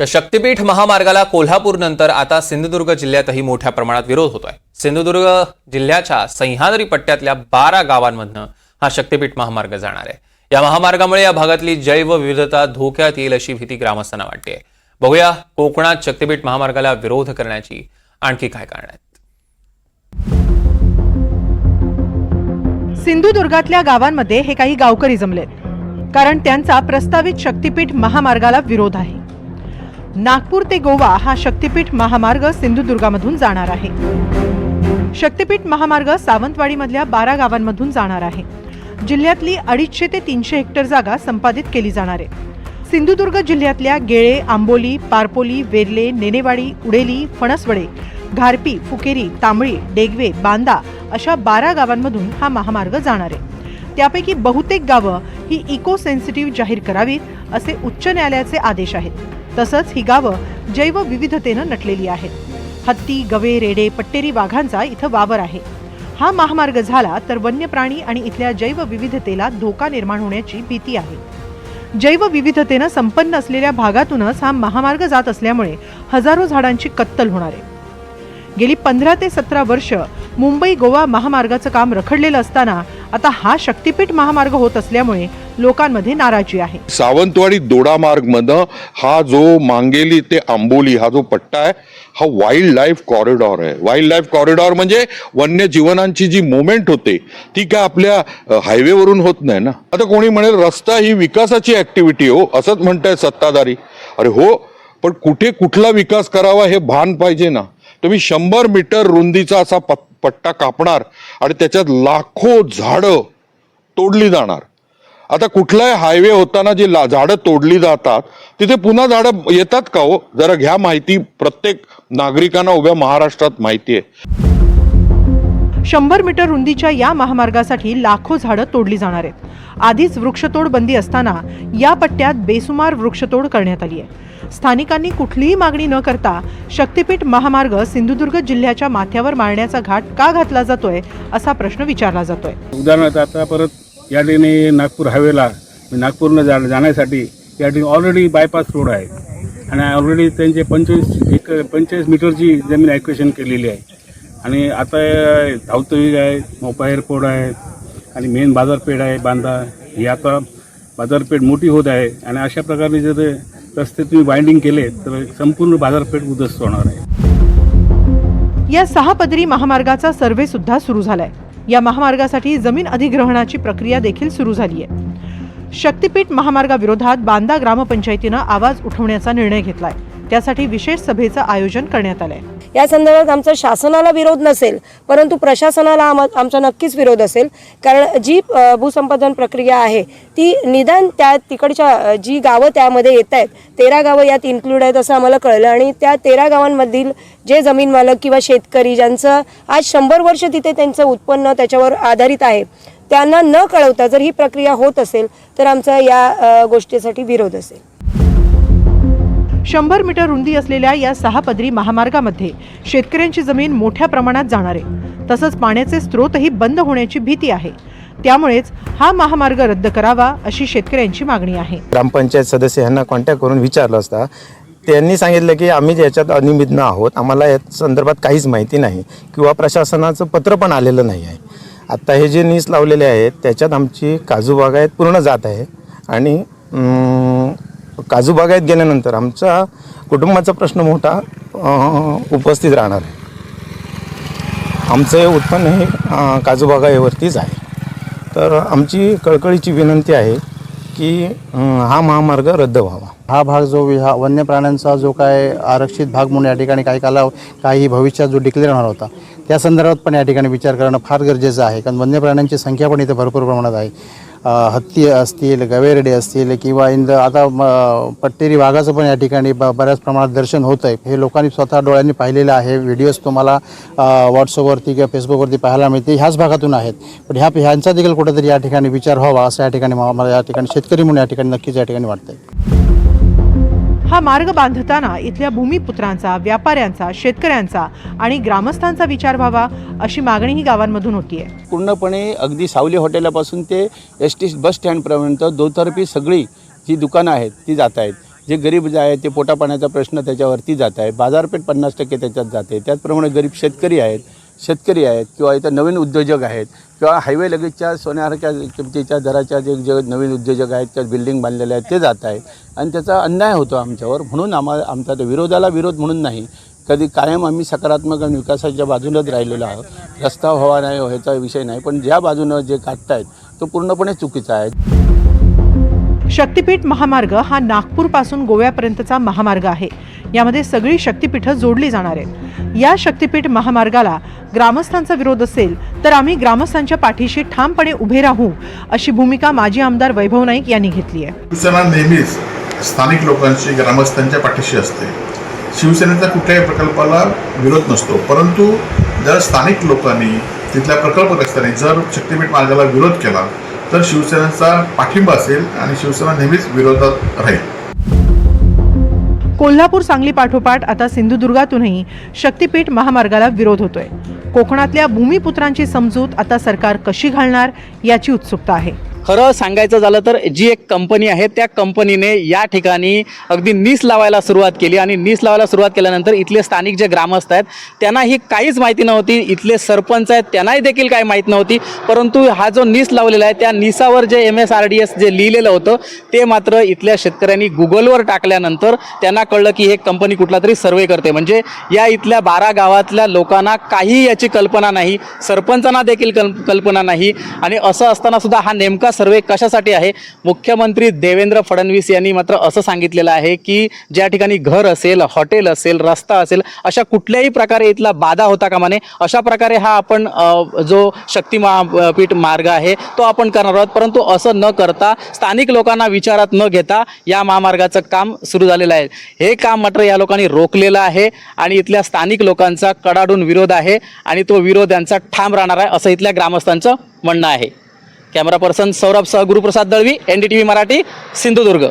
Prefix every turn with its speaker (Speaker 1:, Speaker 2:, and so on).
Speaker 1: तर शक्तीपीठ महामार्गाला कोल्हापूरनंतर आता सिंधुदुर्ग जिल्ह्यातही मोठ्या प्रमाणात विरोध होतोय. सिंधुदुर्ग जिल्ह्याच्या सह्याद्री पट्ट्यातल्या बारा गावांमधनं हा शक्तीपीठ महामार्ग जाणार आहे. या महामार्गामुळे या भागातली जैवविविधता धोक्यात येईल अशी भीती ग्रामस्थांना वाटते बघूया कोकणात शक्तीपीठ महामार्गाला विरोध करण्याची आणखी काय कारण आहेत.
Speaker 2: सिंधुदुर्गातल्या गावांमध्ये हे काही गावकरी जमलेत कारण त्यांचा प्रस्तावित शक्तीपीठ महामार्गाला विरोध आहे. नागपूर ते गोवा हा शक्तीपीठ महामार्ग सिंधुदुर्गामधून जाणार आहे. शक्तीपीठ महामार्ग सावंतवाडीमधल्या बारा गावांमधून जाणार आहे. जिल्ह्यातली अडीचशे ते तीनशे हेक्टर जागा संपादित केली जाणार आहे. सिंधुदुर्ग जिल्ह्यातल्या गेळे आंबोली पारपोली वेर्ले नेनेवाडी उडेली फणसवडे घारपी फुकेरी तांबळी डेगवे बांदा अशा बारा गावांमधून हा महामार्ग जाणार आहे. त्यापैकी बहुतेक गावं ही इको सेन्सिटिव्ह जाहीर करावीत असे उच्च न्यायालयाचे आदेश आहेत. तसंच ही गावं जैवविविधतेनं नटलेली आहेत. हत्ती गवे रेडे पट्टेरी वाघांचा इथं वावर आहे. हा महामार्ग झाला तर वन्य प्राणी आणि इथल्या जैवविविधतेला धोका निर्माण होण्याची भीती आहे. जैवविविधतेनं संपन्न असलेल्या भागातूनच हा महामार्ग जात असल्यामुळे हजारो झाडांची कत्तल होणार आहे. गेली पंधरा ते सतरा वर्ष मुंबई गोवा महामार्गाचं काम रखडलेलं असताना आता हा शक्तीपीठ महामार्ग होत असल्यामुळे लोकांमध्ये नाराजी आहे.
Speaker 3: सावंतवाडी दोडा मार्ग मधनं हा जो मांगेली ते आंबोली हा जो पट्टा आहे हा वाईल्ड लाईफ कॉरिडॉर आहे. वाईल्ड लाईफ कॉरिडॉर म्हणजे वन्य जीवनांची जी मुवमेंट होते ती काय आपल्या हायवेवरून होत नाही ना? आता कोणी म्हणेल रस्ता ही विकासाची ऍक्टिव्हिटी हो असंच म्हणताय सत्ताधारी. अरे हो पण कुठे कुठला विकास करावा हे भान पाहिजे ना? तुम्ही शंभर मीटर रुंदीचा असा पट्टा कापणार आणि त्याच्यात लाखो झाडं तोडली जाणार. आता कुठलाही हायवे होताना जी ला- झाडं तोडली जातात तिथे पुन्हा झाडं येतात का हो? जरा घ्या माहिती. प्रत्येक नागरिकांना उभ्या महाराष्ट्रात माहिती आहे.
Speaker 2: शंभर मीटर रुंदीच्या या महामार्गासाठी लाखो झाडं तोडली जाणार आहेत. आधीच वृक्षतोड बंदी असताना या पट्ट्यात बेसुमार वृक्षतोड करण्यात आली आहे. स्थानिकांनी कुठलीही मागणी न करता शक्तीपीठ महामार्ग सिंधुदुर्ग जिल्ह्याच्या माथ्यावर मारण्याचा घाट का घातला जातोय असा प्रश्न विचारला जातोय.
Speaker 4: उदाहरणार्थ आता परत या ठिकाणी नागपूर हायवेला नागपूरला जा जाण्यासाठी या ठिकाणी ऑलरेडी बायपास रोड आहे. आणि ऑलरेडी त्यांचे पंचवीस एक पंचेचाळीस मीटरची जमीन ॲक्वेशन केलेली आहे. आणि आता धावतवी आहे मोपा एअरपोर्ट आहे आणि मेन बाजारपेठ आहे बांधा ही आता बाजारपेठ मोठी होत आहे. आणि अशा प्रकारे जर रस्ते तुम्ही बाइंडिंग केले तर संपूर्ण बाजारपेठ उद्ध्वस्त होणार आहे.
Speaker 2: या सहा पदरी महामार्गाचा सर्व्हे सुद्धा सुरू झालाय. या महामार्गासाठी जमीन अधिग्रहणाची प्रक्रिया देखील सुरू झाली आहे शक्तीपीठ महामार्गाविरोधात बांदा ग्रामपंचायतीनं आवाज उठवण्याचा निर्णय घेतलाय. त्यासाठी विशेष सभेचं आयोजन करण्यात आलं आहे
Speaker 5: या संदर्भात आमचा शासनाला विरोध नसेल परंतु प्रशासनाला आम आमचा नक्कीच विरोध असेल. कारण जी भूसंपादन प्रक्रिया आहे ती निदान त्या तिकडच्या जी गावं त्यामध्ये येत आहेत तेरा गावं यात इन्क्लूड आहेत असं आम्हाला कळलं. आणि त्या तेरा गावांमधील जे जमीन मालक किंवा शेतकरी ज्यांचं आज शंभर वर्ष तिथे त्यांचं उत्पन्न त्याच्यावर आधारित आहे त्यांना न कळवता जर ही प्रक्रिया होत असेल तर आमचा या गोष्टीसाठी विरोध असेल.
Speaker 2: शंभर मीटर रुंदी असलेल्या या सहा पदरी महामार्गामध्ये शेतकऱ्यांची जमीन मोठ्या प्रमाणात जाणार आहे. तसंच पाण्याचे स्रोतही बंद होण्याची भीती आहे. त्यामुळेच हा महामार्ग रद्द करावा अशी शेतकऱ्यांची मागणी आहे.
Speaker 6: ग्रामपंचायत सदस्य यांना कॉन्टॅक्ट करून विचारलं असता त्यांनी सांगितलं की आम्ही याच्यात अनिमित्न आहोत. आम्हाला या संदर्भात काहीच माहिती नाही किंवा प्रशासनाचं पत्र पण आलेलं नाही आहे. आत्ता हे जे नीस लावलेले आहेत त्याच्यात आमची काजू बागायत पूर्ण जात आहे. आणि काजू बागायत गेल्यानंतर आमचा कुटुंबाचा प्रश्न मोठा उपस्थित राहणार आहे. आमचं उत्पन्न हे काजूबागायवरतीच काजू बागायवरतीच आहे. तर आमची कळकळीची विनंती आहे की हा महामार्ग रद्द व्हावा.
Speaker 7: हा भाग जो विहा वन्य प्राण्यांचा जो काय आरक्षित भाग म्हणून या ठिकाणी काही काला काही भविष्यात जो डिक्लेअर होणार होता त्या संदर्भात पण या ठिकाणी विचार करणं फार गरजेचं आहे. कारण वन्य प्राण्यांची संख्या पण इथे भरपूर प्रमाणात आहे. हत्ती असतील गवेरडे असतील किंवा इंद आता म, पट्टेरी वाघाचं पण या ठिकाणी ब बऱ्याच प्रमाणात दर्शन होतं आहे हे लोकांनी स्वतः डोळ्यांनी पाहिलेलं आहे. व्हिडिओज तुम्हाला व्हॉट्सअपवरती किंवा फेसबुकवरती पाहायला मिळते ह्याच भागातून आहेत. पण ह्या ह्यांचा देखील कुठेतरी या ठिकाणी विचार व्हावा असं या ठिकाणी मला या ठिकाणी शेतकरी म्हणून या ठिकाणी नक्कीच या ठिकाणी वाटतंय.
Speaker 2: हा मार्ग बांधताना इथल्या भूमिपुत्रांचा व्यापाऱ्यांचा शेतकऱ्यांचा आणि ग्रामस्थांचा विचार व्हावा अशी मागणीही गावांमधून होतीये.
Speaker 8: पूर्णपणे अगदी सावली हॉटेलापासून ते एस टी बस स्टँडपर्यंत दोतर्फी सगळी जी दुकानं आहेत ती जात आहेत. जे गरीब जे आहेत ते पोटापाण्याचा प्रश्न त्याच्यावरती जात आहे बाजारपेठ पन्नास टक्के त्याच्यात जाते. त्याचप्रमाणे गरीब शेतकरी आहेत शेतकरी आहेत किंवा इथं नवीन उद्योजक आहेत किंवा हायवे लगेचच्या सोन्यासारख्या किमतीच्या दराच्या जे जे नवीन उद्योजक आहेत त्या बिल्डिंग बांधलेल्या आहेत ते जात आहे आणि त्याचा अन्याय होतो आमच्यावर. म्हणून आम्हाला आमचा विरोधाला विरोध म्हणून नाही. कधी कायम आम्ही सकारात्मक आणि विकासाच्या बाजूनच राहिलेलो आहोत. रस्ता व्हावा नाही ह्याचा विषय नाही. पण ज्या बाजूनं जे काढतायत तो पूर्णपणे चुकीचा आहे.
Speaker 2: शक्तिपीठ महामार्ग हा नागपूरपासून गोव्यापर्यंतचा महामार्ग आहे. यामध्ये सगळी शक्तिपीठं जोडली जाणार आहेत. या शक्तिपीठ महामार्गाला ग्रामस्थांचा विरोध असेल तर आम्ही ग्रामस्थांच्या पाठीशी ठामपणे उभे राहू अशी भूमिका माजी आमदार वैभव नाईक यांनी घेतली आहे.
Speaker 9: शिवसेना नेहमीच स्थानिक लोकांची ग्रामस्थांच्या पाठीशी असते. शिवसेनेचा कुठल्याही प्रकल्पाला विरोध नसतो परंतु जर स्थानिक लोकांनी तिथल्या प्रकल्पग्रस्तांनी जर शक्तीपीठ मार्गाला विरोध केला तर शिवसेनेचा पाठिंबा असेल आणि शिवसेना नेहमीच विरोधात राहील.
Speaker 2: कोल्हापूर सांगली पाठोपाठ आता सिंधुदुर्गातूनही शक्तिपीठ महामार्गाला विरोध होतोय. कोकणातल्या भूमिपुत्रांची समजूत आता सरकार कशी घालणार याची उत्सुकता आहे.
Speaker 10: खरं सांगायचं झालं तर जी एक कंपनी आहे त्या कंपनीने या ठिकाणी अगदी नीस लावायला सुरुवात केली आणि नीस लावायला सुरुवात केल्यानंतर इथले स्थानिक जे ग्रामस्थ आहेत त्यांना ही काहीच माहिती नव्हती. इथले सरपंच आहेत त्यांनाही देखील काही माहीत नव्हती. परंतु हा जो नीस लावलेला आहे त्या निसावर जे M S R D S J लिहिलेलं होतं ते मात्र इथल्या शेतकऱ्यांनी गुगलवर टाकल्यानंतर त्यांना कळलं की हे कंपनी कुठला तरी सर्वे करते. म्हणजे या इथल्या बारा गावातल्या लोकांना काही याची कल्पना नाही सरपंचांना देखील कल्प कल्पना नाही आणि असं असताना सुद्धा हा नेमका सर्वे कशासाठी आहे? मुख्यमंत्री देवेंद्र फडणवीस यांनी मात्र असं सांगितलेलं आहे की ज्या ठिकाणी घर असेल हॉटेल असेल रस्ता असेल अशा कुठल्याही प्रकारे इथला बाधा होता कामा नये. अशा प्रकारे हा आपण जो शक्ती महापीठ मार्ग आहे तो आपण करणार आहोत. परंतु असं न करता स्थानिक लोकांना विचारात न घेता या महामार्गाचं काम सुरू झालेलं आहे. हे काम मात्र या लोकांनी रोखलेलं आहे आणि इथल्या स्थानिक लोकांचा कडाडून विरोध आहे आणि तो विरोध यांचा ठाम राहणार आहे असं इथल्या ग्रामस्थांचं म्हणणं आहे. कॅमेरा पर्सन सौरभ सह Guruprasad Dalvi N D T V Marathi Sindhudurg.